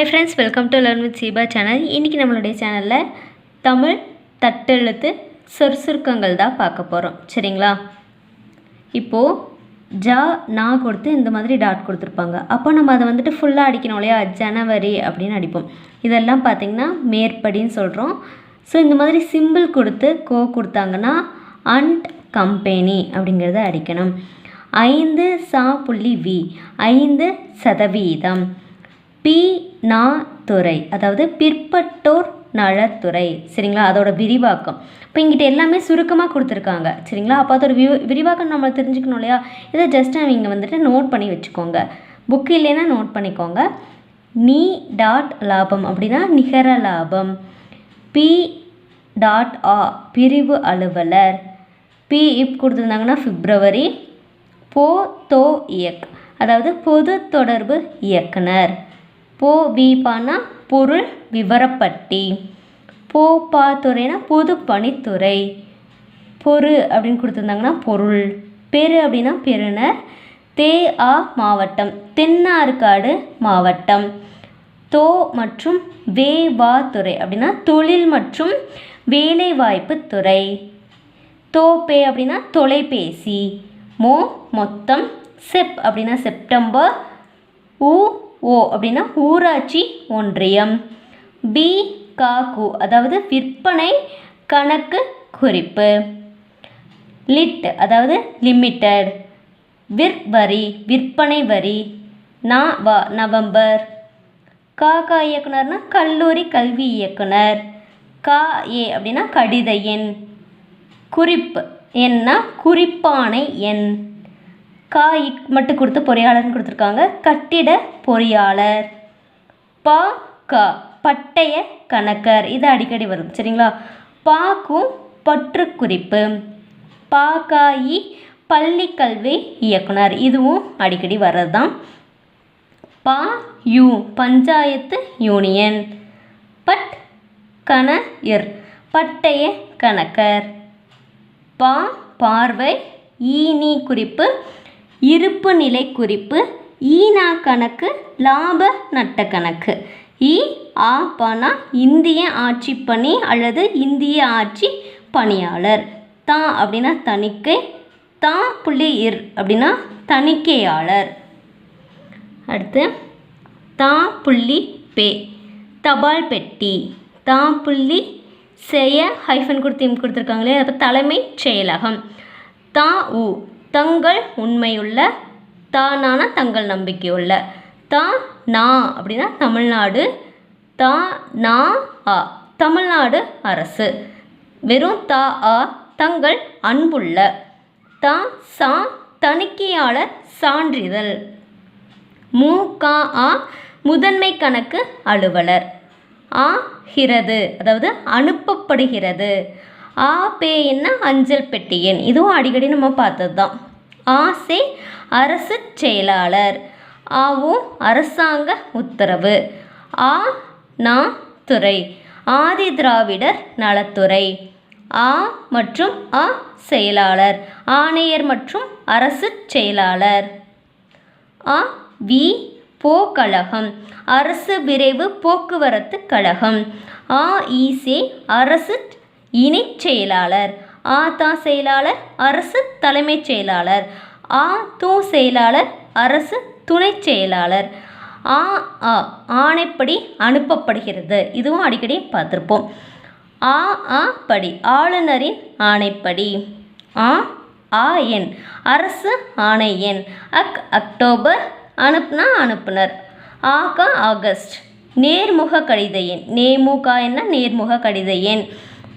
Hi friends welcome to learn with Ziba channel இன்றைக்கி நம்மளுடைய சேனலில் தமிழ் தட்டெழுத்து சொற்சுருக்கங்கள் தான் பார்க்க போகிறோம் சரிங்களா? இப்போது ஜா நா கொடுத்து இந்த மாதிரி டாட் கொடுத்துருப்பாங்க. அப்போ நம்ம அதை வந்துட்டு ஃபுல்லாக அடிக்கணும் இல்லையா? ஜனவரி அப்படின்னு அடிப்போம். இதெல்லாம் பார்த்திங்கன்னா மேற்படின்னு சொல்கிறோம் ஸோ இந்த மாதிரி சிம்பிள் கொடுத்து கோ கொடுத்தாங்கன்னா அண்ட் கம்பெனி அப்படிங்கிறத அடிக்கணும். ஐந்து சா புள்ளி வி ஐந்து சதவீதம். பி நா துறை அதாவது பிற்பட்டோர் நலத்துறை. சரிங்களா? அதோட விரிவாக்கம். இப்போ இங்கிட்ட எல்லாமே சுருக்கமாக கொடுத்துருக்காங்க. சரிங்களா? அப்போ அதோட வி விரிவாக்கம் நம்ம தெரிஞ்சுக்கணும் இல்லையா? இதை ஜஸ்ட் அவங்க வந்துட்டு நோட் பண்ணி வச்சுக்கோங்க. புக் இல்லைன்னா நோட் பண்ணிக்கோங்க. நீ டாட் லாபம் அப்படின்னா நிகர லாபம். பி டாட் ஆ பிரிவு அலுவலர். பி இப் கொடுத்துருந்தாங்கன்னா பிப்ரவரி. போ தோ இயக். அதாவது பொது தொடர்பு இயக்குனர். போ வீபானா பொருள் விவரப்பட்டி. போ பா துறைனா பொது பணித்துறை. பொரு அப்படின்னு கொடுத்துருந்தாங்கன்னா பொருள். பெரு அப்படின்னா பெருனர் தே ஆ மாவட்டம். தென்னார்காடு மாவட்டம். தோ மற்றும் வே வா துறை அப்படின்னா தொழில் மற்றும் வேலைவாய்ப்பு துறை. தோப்பே அப்படின்னா தொலைபேசி. மோ மொத்தம் செப் அப்படின்னா செப்டம்பர். உ ஓ அப்படின்னா ஊராட்சி ஒன்றியம். பி காகு அதாவது விற்பனை கணக்கு குறிப்பு. லிட் அதாவது லிமிட்டட். விற் வரி விற்பனை வரி. நா வ நவம்பர். காக்கா இயக்குனர்னா கல்லூரி கல்வி இயக்குனர். கா ஏ அப்படின்னா கடித எண். குறிப்பு என்னா குறிப்பானை எண். கா இக் மட்டும் கொடுத்து பொறியாளர்னு கொடுத்துருக்காங்க. கட்டிட பொறியாளர். பா க பட்டய கணக்கர். இது அடிக்கடி வரும் சரிங்களா? பாக்கும் பற்று குறிப்பு பாகாயி பள்ளி கல்வி இயக்குனர். இதுவும் அடிக்கடி வர்றது தான் பா யூ பஞ்சாயத்து யூனியன். பட் கண இர் பட்டய கணக்கர். பா பார்வை ஈனி குறிப்பு. இருப்பு நிலை குறிப்பு ஈனா கணக்கு லாப நட்ட கணக்கு. இ ஆ பனா இந்திய ஆட்சி பணி அல்லது இந்திய ஆட்சி பணியாளர். தா அப்படின்னா தணிக்கை தா புள்ளி இர் அப்படின்னா தணிக்கையாளர். அடுத்து தா புள்ளி பே தபால் பெட்டி. தா புள்ளி செய ஹைஃபன் கொடுத்து கொடுத்துருக்காங்களே அப்போ தலைமைச் செயலகம். தா உ தங்கள் உண்மையுள்ள தானான தங்கள் நம்பிக்கையுள்ள. தா நா அப்படின்னா தமிழ்நாடு தா நா ஆ தமிழ்நாடு அரசு. வெறும் தா ஆ தங்கள் அன்புள்ள. தா சா தணிக்கையாளர் சான்றிதழ். மு கா ஆ முதன்மை கணக்கு அலுவலர். ஆ அதாவது அனுப்பப்படுகிறது. ஆ பே என்ன அஞ்சல் பெட்டி எண் இதுவும் அடிக்கடி நம்ம பார்த்தது தான் ஆசே அரசு செயலாளர். ஆவும் அரசாங்க உத்தரவு. ஆ நா துறை. ஆதி திராவிடர் நலத்துறை. ஆ மற்றும் அ செயலாளர். ஆணையர் மற்றும் அரசு செயலாளர். அ வி போ கழகம் அரசு விரைவு போக்குவரத்து கழகம். ஆ ஈசே அரசு இணைச் செயலாளர். ஆ தா செயலாளர் அரசு தலைமைச் செயலாளர். ஆ தூ செயலாளர் அரசு துணைச் செயலாளர். ஆ ஆ ஆணைப்படி அனுப்பப்படுகிறது. இதுவும் அடிக்கடி பார்த்துருப்போம். ஆ ஆ படி ஆளுநரின் ஆணைப்படி. ஆ ஆ எண் அரசு ஆணை எண் அக் அக்டோபர் அனுப்புனா அனுப்புனர். ஆகா ஆகஸ்ட் நேர்முக கடித எண். நேமுக என்ன? நேர்முக கடித எண்.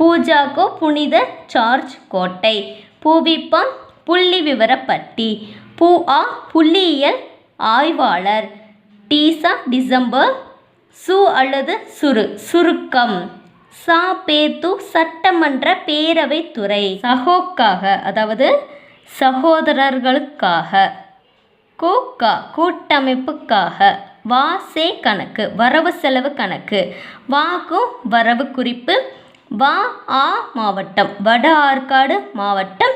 பூஜாகோ புனித சார்ஜ் கோட்டை. பூவிப்பம் புள்ளி விவரப்பட்டி. பூ ஆ புள்ளியியல் ஆய்வாளர். டீசா டிசம்பர். சு அல்லது சுரு சுருக்கம். சா பேத்து சட்டமன்ற பேரவைத்துறை சகோக்காக அதாவது சகோதரர்களுக்காக. கூக்கா கூட்டமைப்புக்காக. வாசே கணக்கு வரவு செலவு கணக்கு. வாக்கு வரவு குறிப்பு. வா ஆ மாவட்டம் வட ஆற்காடு மாவட்டம்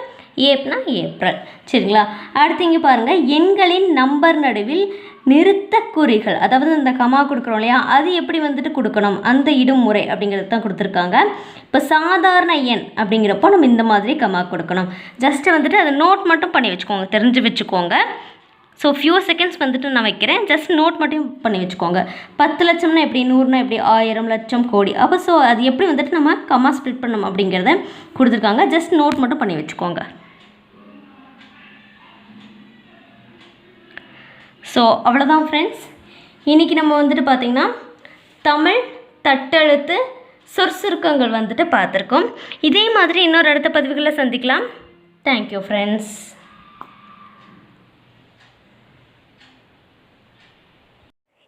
ஏப்னா ஏப்ரல். சரிங்களா? அடுத்து இங்கே பாருங்கள் எண்களின் நம்பர் நடுவில் நிறுத்த குறிகள். அதாவது இந்த கமா கொடுக்குறோம் இல்லையா? அது எப்படி வந்துட்டு கொடுக்கணும்? அந்த இடுமுறை அப்படிங்கிறது தான் கொடுத்துருக்காங்க. இப்போ சாதாரண எண் அப்படிங்கிறப்போ நம்ம இந்த மாதிரி கமா கொடுக்கணும். ஜஸ்ட்டு வந்துட்டு அதை நோட் மட்டும் பண்ணி வச்சுக்கோங்க தெரிஞ்சு வச்சுக்கோங்க. ஸோ ஃபியூ செகண்ட்ஸ் வந்துட்டு நான் வைக்கிறேன். ஜஸ்ட் நோட் மட்டும் பண்ணி வச்சுக்கோங்க. பத்து லட்சம்னா எப்படி? நூறுனா எப்படி? ஆயிரம் லட்சம் கோடி. அப்போ ஸோ அது எப்படி வந்துட்டு நம்ம கம்மா ஸ்ப்ளிட் பண்ணணும் அப்படிங்கிறத கொடுத்துருக்காங்க. ஜஸ்ட் நோட் மட்டும் பண்ணி வச்சுக்கோங்க. ஸோ அவ்வளோதான் ஃப்ரெண்ட்ஸ் இன்றைக்கி நம்ம வந்துட்டு பார்த்திங்கன்னா தமிழ் தட்டெழுத்து சொற்சுருக்கங்கள் வந்துட்டு பார்த்துருக்கோம். இதே மாதிரி இன்னொரு அடுத்த பதிவுகளில் சந்திக்கலாம். Thank you friends